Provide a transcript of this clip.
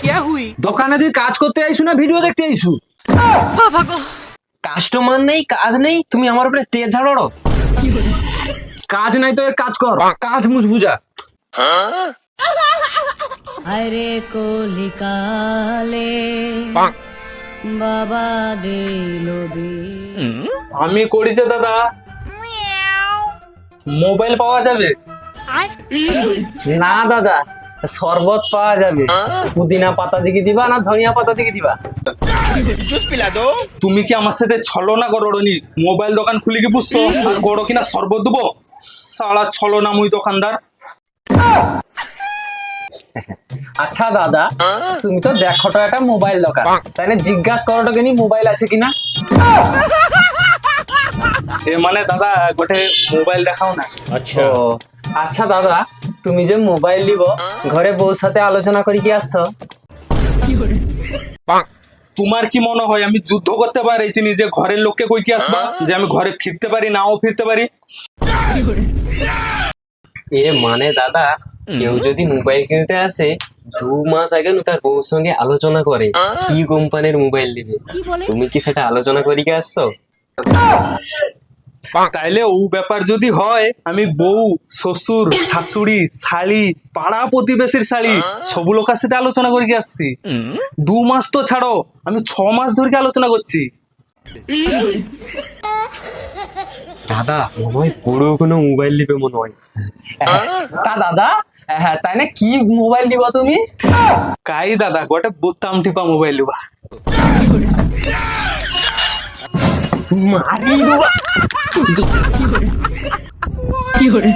क्या हुई দোকানে তুই কাজ করতে আইসু না ভিডিও দেখতে আইসু बाबा को কাস্টমার নেই কাজ নেই তুমি আমার উপরে তেজ ঝাড়ো কাজ নাই তো এক কাজ কর কাজ মুছ বুঝা हरे को लिकाले बाबा दे लोबी আমি করিছে দাদা মোবাইল পাওয়া যাবে না দাদা শরবত পাওয়া যাবে। পুদিনা পাতা দিকে দিবা না ধনিয়া পাতা দিকে দিবা? তুমি কি আমার সাথে ছলো ছলনা করোনি মোবাইল দোকান খুলে কি বুঝছ আর গড়ো কিনা শরবত দেবো? সারা ছলনা মুই দোকানদার। আচ্ছা দাদা তুমি তো দেখো তো একটা মোবাইল দোকান। তাই না জিজ্ঞাসা করো তো কিনি মোবাইল আছে কিনা? এ মানে দাদা গোটে মোবাইল দেখাও না। আচ্ছা। আচ্ছা দাদা তুমি যে মোবাইল নিব ঘরে বউর সাথে আলোচনা করি কি আসছো? তোমার কি মনে হয় আমি যুদ্ধ করতে পারিছি যে ঘরের লোককে কই কি আসবা? যে আমি ঘরে ফিরতে পারি নাও ফিরতে পারি? এ মানে দাদা কেউ যদি মোবাইল কিনতে আসে দু মাস আগে তার বউর সঙ্গে আলোচনা করে কি কোম্পানির মোবাইল দিবে তুমি কি সেটা আলোচনা করি কি আসছো? তাইলে ও ব্যাপার যদি হয় আমি বউ শ্বশুর শাশুড়ি শাড়ি পাড়া প্রতিবেশীর শাড়ি সব লোকের সাথে আলোচনা করে কি আসছি। দু মাস তো ছাড়ো আমি ছ মাস ধরে আলোচনা করছি। দাদা মনে হয় পুরো কোনো মোবাইল দিবে মনে হয়। তা দাদা হ্যাঁ তাই না? কি মোবাইল দিবা তুমি? কাই দাদা গোটে বোতাম টিপা মোবাইল দিবা মারি দিবা की